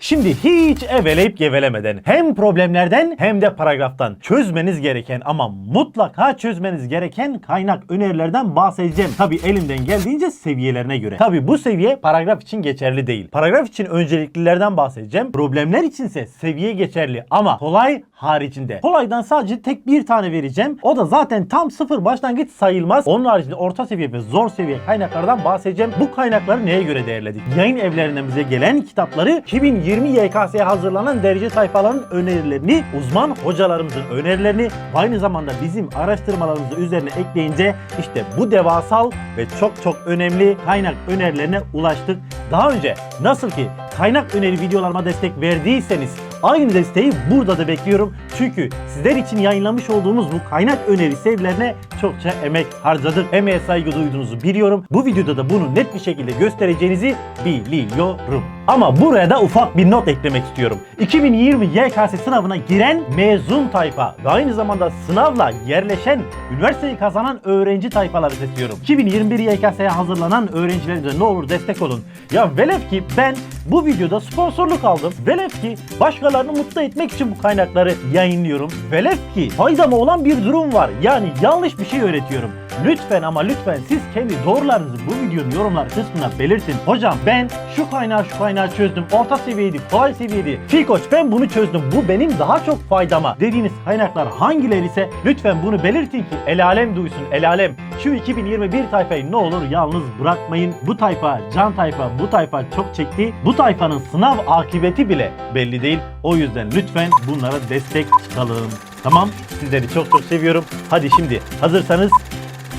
Şimdi hiç eveleyip gevelemeden hem problemlerden hem de paragraftan çözmeniz gereken ama mutlaka çözmeniz gereken kaynak önerilerden bahsedeceğim. Tabi elimden geldiğince seviyelerine göre. Tabi bu seviye paragraf için geçerli değil. Paragraf için önceliklilerden bahsedeceğim. Problemler içinse seviye geçerli ama kolay haricinde. Kolaydan sadece tek bir tane vereceğim. O da zaten tam sıfır başlangıç sayılmaz. Onun haricinde orta seviye ve zor seviye kaynaklardan bahsedeceğim. Bu kaynakları neye göre değerledik? Yayın evlerinden bize gelen kitapları 2020 YKS'ye hazırlanan derece sayfalarının önerilerini, uzman hocalarımızın önerilerini aynı zamanda bizim araştırmalarımızı üzerine ekleyince işte bu devasal ve çok çok önemli kaynak önerilerine ulaştık. Daha önce nasıl ki kaynak öneri videolarıma destek verdiyseniz aynı desteği burada da bekliyorum. Çünkü sizler için yayınlamış olduğumuz bu kaynak öneri serilerine çokça emek harcadık. Emeğe saygı duyduğunuzu biliyorum. Bu videoda da bunu net bir şekilde göstereceğinizi biliyorum. Ama buraya da ufak bir not eklemek istiyorum. 2020 YKS sınavına giren mezun tayfa ve aynı zamanda sınavla yerleşen, üniversiteyi kazanan öğrenci tayfaları seçiyorum. 2021 YKS'ye hazırlanan öğrencilerimize ne olur destek olun. Ya velev ki ben bu videoda sponsorluk aldım. Velev ki başkalarını mutlu etmek için bu kaynakları yayınlıyorum. Velev ki faydama olan bir durum var. Yani yanlış bir şey öğretiyorum. Lütfen ama lütfen siz kendi doğrularınızı bu videonun yorumlar kısmına belirtin. Hocam ben şu kaynağı şu kaynağı çözdüm. Orta seviyeydi, kolay seviyeydi. Fikoç ben bunu çözdüm. Bu benim daha çok faydama dediğiniz kaynaklar hangileri ise lütfen bunu belirtin ki el alem duysun el alem. Şu 2021 tayfayı ne olur yalnız bırakmayın. Bu tayfa, can tayfa, bu tayfa çok çekti. Bu tayfanın sınav akıbeti bile belli değil. O yüzden lütfen bunlara destek çıkalım. Tamam sizleri çok çok seviyorum. Hadi şimdi hazırsanız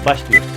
başlıyoruz.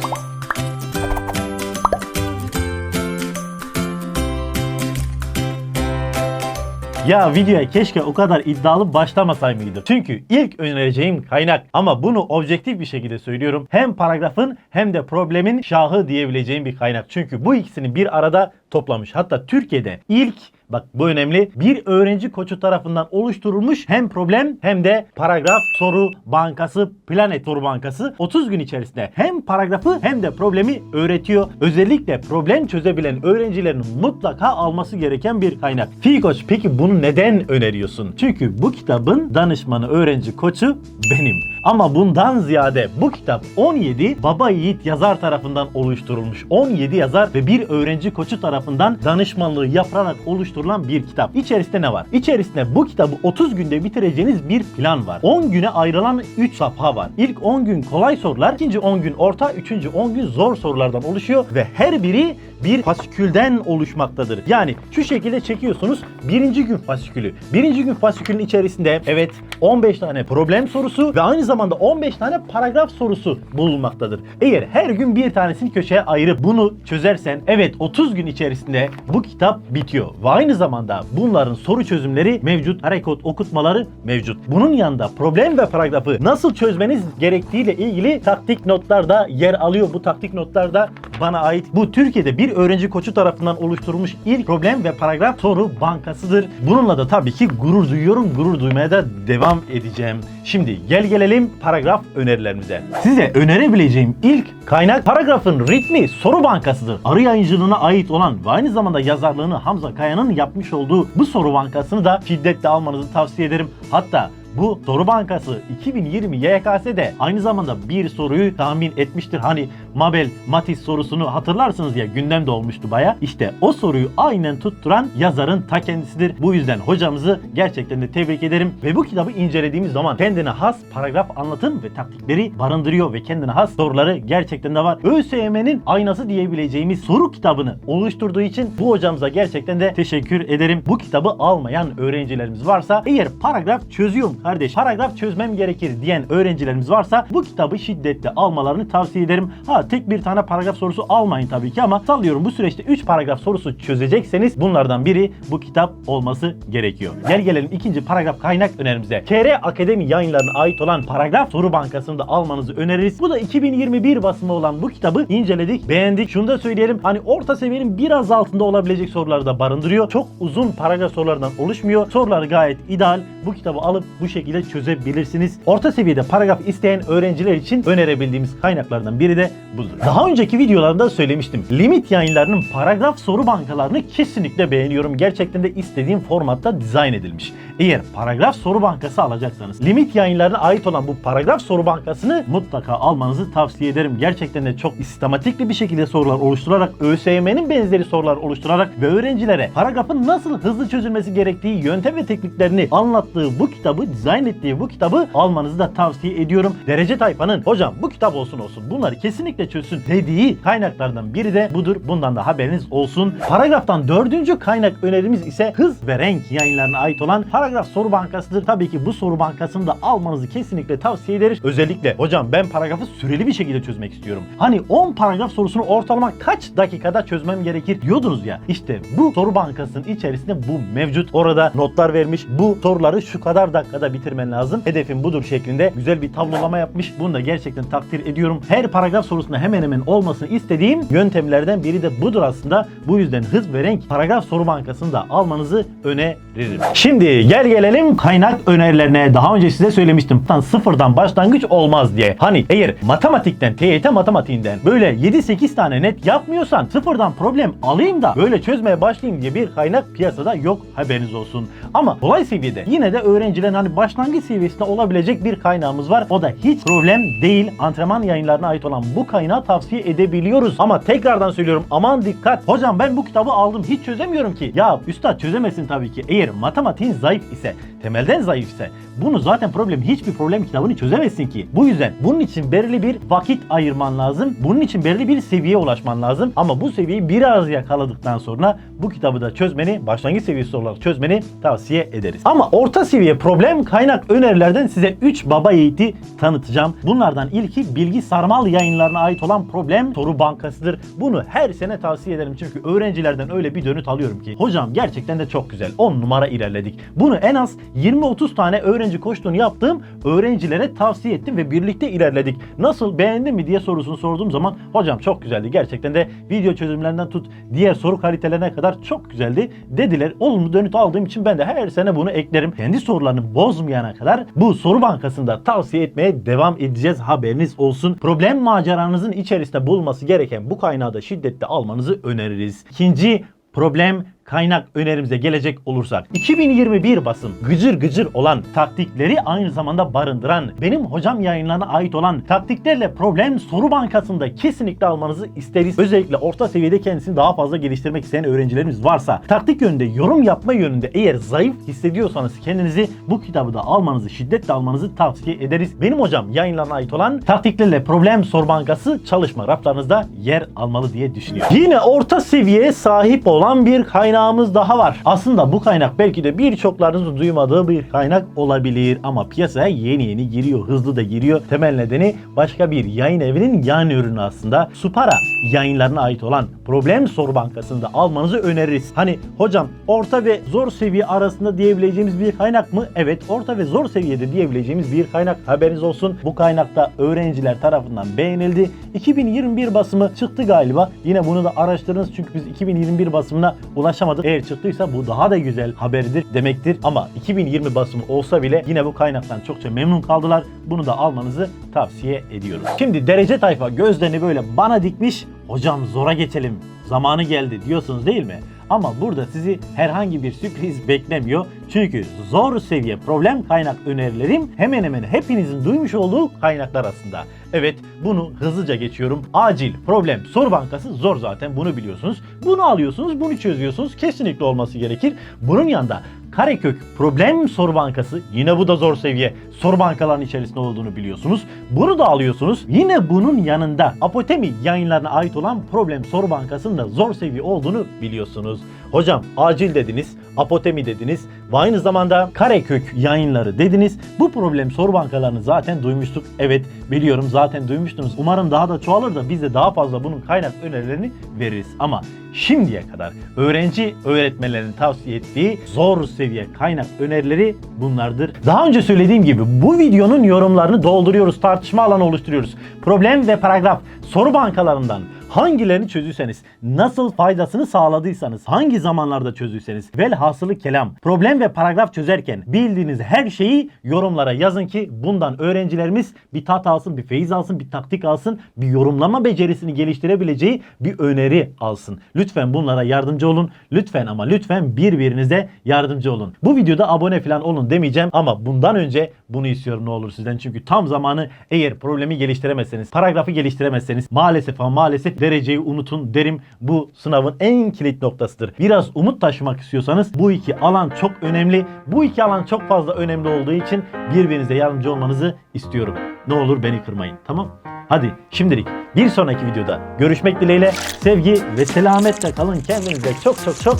Ya videoya keşke o kadar iddialı başlamasay mıydım. Çünkü ilk önereceğim kaynak ama bunu objektif bir şekilde söylüyorum. Hem paragrafın hem de problemin şahı diyebileceğim bir kaynak. Çünkü bu ikisini bir arada toplamış. Hatta Türkiye'de ilk Bak bu önemli. Bir öğrenci koçu tarafından oluşturulmuş hem problem hem de paragraf soru bankası, Planet soru bankası 30 gün içerisinde hem paragrafı hem de problemi öğretiyor. Özellikle problem çözebilen öğrencilerin mutlaka alması gereken bir kaynak. Fi koç peki bunu neden öneriyorsun? Çünkü bu kitabın danışmanı öğrenci koçu benim. Ama bundan ziyade bu kitap 17 baba yiğit yazar tarafından oluşturulmuş. 17 yazar ve bir öğrenci koçu tarafından danışmanlığı yaparak oluşturulan bir kitap. İçerisinde ne var? İçerisinde bu kitabı 30 günde bitireceğiniz bir plan var. 10 güne ayrılan 3 safha var. İlk 10 gün kolay sorular, ikinci 10 gün orta, üçüncü 10 gün zor sorulardan oluşuyor ve her biri bir fasikülden oluşmaktadır. Yani şu şekilde çekiyorsunuz. Birinci gün fasikülü. Birinci gün fasikülün içerisinde evet 15 tane problem sorusu ve aynı zamanda 15 tane paragraf sorusu bulunmaktadır. Eğer her gün bir tanesini köşeye ayırıp bunu çözersen evet 30 gün içerisinde bu kitap bitiyor. Ve aynı zamanda bunların soru çözümleri mevcut, harekat okutmaları mevcut. Bunun yanında problem ve paragrafı nasıl çözmeniz gerektiğiyle ilgili taktik notlar da yer alıyor. Bu taktik notlar da bana ait. Bu Türkiye'de bir öğrenci koçu tarafından oluşturulmuş ilk problem ve paragraf soru bankasıdır. Bununla da tabii ki gurur duyuyorum. Gurur duymaya da devam edeceğim. Şimdi gel gelelim paragraf önerilerimize. Size önerebileceğim ilk kaynak paragrafın ritmi soru bankasıdır. Arı yayıncılığına ait olan ve aynı zamanda yazarlığını Hamza Kaya'nın yapmış olduğu bu soru bankasını da şiddetle almanızı tavsiye ederim. Hatta bu soru bankası 2020 YKS'de aynı zamanda bir soruyu tahmin etmiştir. Hani Mabel Matis sorusunu hatırlarsınız ya gündemde olmuştu baya. İşte o soruyu aynen tutturan yazarın ta kendisidir. Bu yüzden hocamızı gerçekten de tebrik ederim. Ve bu kitabı incelediğimiz zaman kendine has paragraf anlatım ve taktikleri barındırıyor ve kendine has soruları gerçekten de var. ÖSYM'nin aynası diyebileceğimiz soru kitabını oluşturduğu için bu hocamıza gerçekten de teşekkür ederim. Bu kitabı almayan öğrencilerimiz varsa eğer paragraf çözüyorum kardeş paragraf çözmem gerekir diyen öğrencilerimiz varsa bu kitabı şiddetle almalarını tavsiye ederim. Ha tek bir tane paragraf sorusu almayın tabii ki ama sallıyorum bu süreçte 3 paragraf sorusu çözecekseniz bunlardan biri bu kitap olması gerekiyor. Gel gelelim ikinci paragraf kaynak önerimize. KR Akademi yayınlarına ait olan paragraf soru bankasını da almanızı öneririz. Bu da 2021 basımı olan bu kitabı inceledik, beğendik. Şunu da söyleyelim hani orta seviyenin biraz altında olabilecek soruları da barındırıyor. Çok uzun paragraf sorulardan oluşmuyor. Soruları gayet ideal. Bu kitabı alıp bu şekilde çözebilirsiniz. Orta seviyede paragraf isteyen öğrenciler için önerebildiğimiz kaynaklardan biri de budur. Daha önceki videolarımda söylemiştim. Limit yayınlarının paragraf soru bankalarını kesinlikle beğeniyorum. Gerçekten de istediğim formatta dizayn edilmiş. Eğer paragraf soru bankası alacaksanız limit yayınlarına ait olan bu paragraf soru bankasını mutlaka almanızı tavsiye ederim. Gerçekten de çok sistematikli bir şekilde sorular oluşturarak ÖSYM'nin benzeri sorular oluşturarak ve öğrencilere paragrafın nasıl hızlı çözülmesi gerektiği yöntem ve tekniklerini anlattığı bu kitabı, dizayn ettiği bu kitabı almanızı da tavsiye ediyorum. Derece tayfanın hocam bu kitap olsun olsun bunları kesinlikle çözsün dediği kaynaklardan biri de budur. Bundan da haberiniz olsun. Paragraftan dördüncü kaynak önerimiz ise Hız ve Renk yayınlarına ait olan paragraf soru bankasıdır. Tabii ki bu soru bankasını da almanızı kesinlikle tavsiye ederiz. Özellikle hocam ben paragrafı süreli bir şekilde çözmek istiyorum. Hani 10 paragraf sorusunu ortalama kaç dakikada çözmem gerekir diyordunuz ya. İşte bu soru bankasının içerisinde bu mevcut. Orada notlar vermiş. Bu soruları şu kadar dakikada bitirmen lazım. Hedefim budur şeklinde güzel bir tablolama yapmış. Bunu da gerçekten takdir ediyorum. Her paragraf sorusunda hemen hemen olmasını istediğim yöntemlerden biri de budur aslında. Bu yüzden hız ve renk paragraf soru bankasını da almanızı öneririm. Şimdi gel gelelim kaynak önerilerine. Daha önce size söylemiştim. Tam Sıfırdan başlangıç olmaz diye. Hani eğer matematikten, TYT matematiğinden böyle 7-8 tane net yapmıyorsan sıfırdan problem alayım da böyle çözmeye başlayayım diye bir kaynak piyasada yok haberiniz olsun. Ama kolay seviyede yine de öğrencilerin hani başlangıç seviyesinde olabilecek bir kaynağımız var. O da hiç problem değil. Antrenman yayınlarına ait olan bu kaynağı tavsiye edebiliyoruz. Ama tekrardan söylüyorum aman dikkat. Hocam ben bu kitabı aldım hiç çözemiyorum ki. Ya üstad çözemezsin tabii ki. Eğer matematiğin zayıf ise, temelden zayıf ise bunu zaten problem hiçbir problem kitabını çözemezsin ki. Bu yüzden bunun için belirli bir vakit ayırman lazım. Bunun için belirli bir seviyeye ulaşman lazım. Ama bu seviyeyi biraz yakaladıktan sonra bu kitabı da çözmeni, başlangıç seviyesi olarak çözmeni tavsiye ederiz. Ama orta seviye problem kaynak önerilerden size 3 baba yiğiti tanıtacağım. Bunlardan ilki Bilgi Sarmal yayınlarına ait olan problem soru bankasıdır. Bunu her sene tavsiye ederim çünkü öğrencilerden öyle bir dönüt alıyorum ki hocam gerçekten de çok güzel. 10 numara ilerledik. Bunu en az 20-30 tane öğrenci koştuğunu yaptığım öğrencilere tavsiye ettim ve birlikte ilerledik. Nasıl beğendin mi diye sorusunu sorduğum zaman hocam çok güzeldi. Gerçekten de video çözümlerinden tut diğer soru kalitelerine kadar çok güzeldi dediler. Olumlu dönüt aldığım için ben de her sene bunu eklerim. Kendi sorularını bozmayana kadar bu soru bankasında tavsiye etmeye devam edeceğiz. Haberiniz olsun. Problem maceranızın içerisinde bulması gereken bu kaynağı da şiddetle almanızı öneririz. İkinci problem kaynak önerimize gelecek olursak 2021 basım gıcır gıcır olan taktikleri aynı zamanda barındıran benim hocam yayınlarına ait olan taktiklerle problem soru bankasında kesinlikle almanızı isteriz. Özellikle orta seviyede kendisini daha fazla geliştirmek isteyen öğrencilerimiz varsa taktik yönünde yorum yapma yönünde eğer zayıf hissediyorsanız kendinizi bu kitabı da almanızı şiddetle almanızı tavsiye ederiz. Benim hocam yayınlarına ait olan taktiklerle problem soru bankası çalışma raflarınızda yer almalı diye düşünüyorum. Yine orta seviyeye sahip olan bir kaynağımız daha var. Aslında bu kaynak belki de birçoklarınızın duymadığı bir kaynak olabilir ama piyasaya yeni yeni giriyor. Hızlı da giriyor. Temel nedeni başka bir yayın evinin yan ürünü aslında. Supara yayınlarına ait olan problem soru bankasını da almanızı öneririz. Hani hocam orta ve zor seviye arasında diyebileceğimiz bir kaynak mı? Evet orta ve zor seviyede diyebileceğimiz bir kaynak. Haberiniz olsun. Bu kaynakta öğrenciler tarafından beğenildi. 2021 basımı çıktı galiba. Yine bunu da araştırınız çünkü biz 2021 basımına ulaşamadık. Eğer çıktıysa bu daha da güzel haberidir demektir. Ama 2020 basımı olsa bile yine bu kaynaktan çokça memnun kaldılar. Bunu da almanızı tavsiye ediyoruz. Şimdi derece tayfa gözlerini böyle bana dikmiş. Hocam zora geçelim. Zamanı geldi diyorsunuz değil mi? Ama burada sizi herhangi bir sürpriz beklemiyor. Çünkü zor seviye problem kaynak önerilerim hemen hemen hepinizin duymuş olduğu kaynaklar aslında. Evet bunu hızlıca geçiyorum. Acil problem soru bankası zor zaten bunu biliyorsunuz. Bunu alıyorsunuz bunu çözüyorsunuz. Kesinlikle olması gerekir. Bunun yanında Karekök problem soru bankası yine bu da zor seviye soru bankalarının içerisinde olduğunu biliyorsunuz. Bunu da alıyorsunuz. Yine bunun yanında Apotemi yayınlarına ait olan problem soru bankasının da zor seviye olduğunu biliyorsunuz. Hocam acil dediniz, apotemi dediniz aynı zamanda karekök yayınları dediniz. Bu problem soru bankalarını zaten duymuştuk. Evet biliyorum zaten duymuştunuz. Umarım daha da çoğalır da biz de daha fazla bunun kaynak önerilerini veririz. Ama şimdiye kadar öğrenci öğretmenlerin tavsiye ettiği zor seviye kaynak önerileri bunlardır. Daha önce söylediğim gibi bu videonun yorumlarını dolduruyoruz, tartışma alanı oluşturuyoruz. Problem ve paragraf soru bankalarından hangilerini çözdüyseniz, nasıl faydasını sağladıysanız, hangi zamanlarda çözdüyseniz, velhasılı kelam, problem ve paragraf çözerken bildiğiniz her şeyi yorumlara yazın ki bundan öğrencilerimiz bir tat alsın, bir feyiz alsın, bir taktik alsın, bir yorumlama becerisini geliştirebileceği bir öneri alsın. Lütfen bunlara yardımcı olun. Lütfen ama lütfen birbirinize yardımcı olun. Bu videoda abone falan olun demeyeceğim ama bundan önce bunu istiyorum ne olur sizden. Çünkü tam zamanı eğer problemi geliştiremezseniz, paragrafı geliştiremezseniz maalesef ama maalesef dereceyi unutun derim. Bu sınavın en kilit noktasıdır. Biraz umut taşımak istiyorsanız bu iki alan çok önemli. Bu iki alan çok fazla önemli olduğu için birbirinize yardımcı olmanızı istiyorum. Ne olur beni kırmayın. Tamam? Hadi şimdilik bir sonraki videoda görüşmek dileğiyle sevgi ve selametle kalın. Kendinize çok çok çok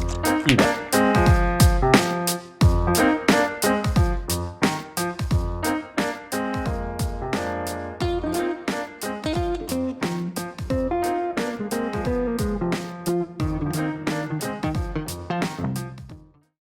iyi bakın.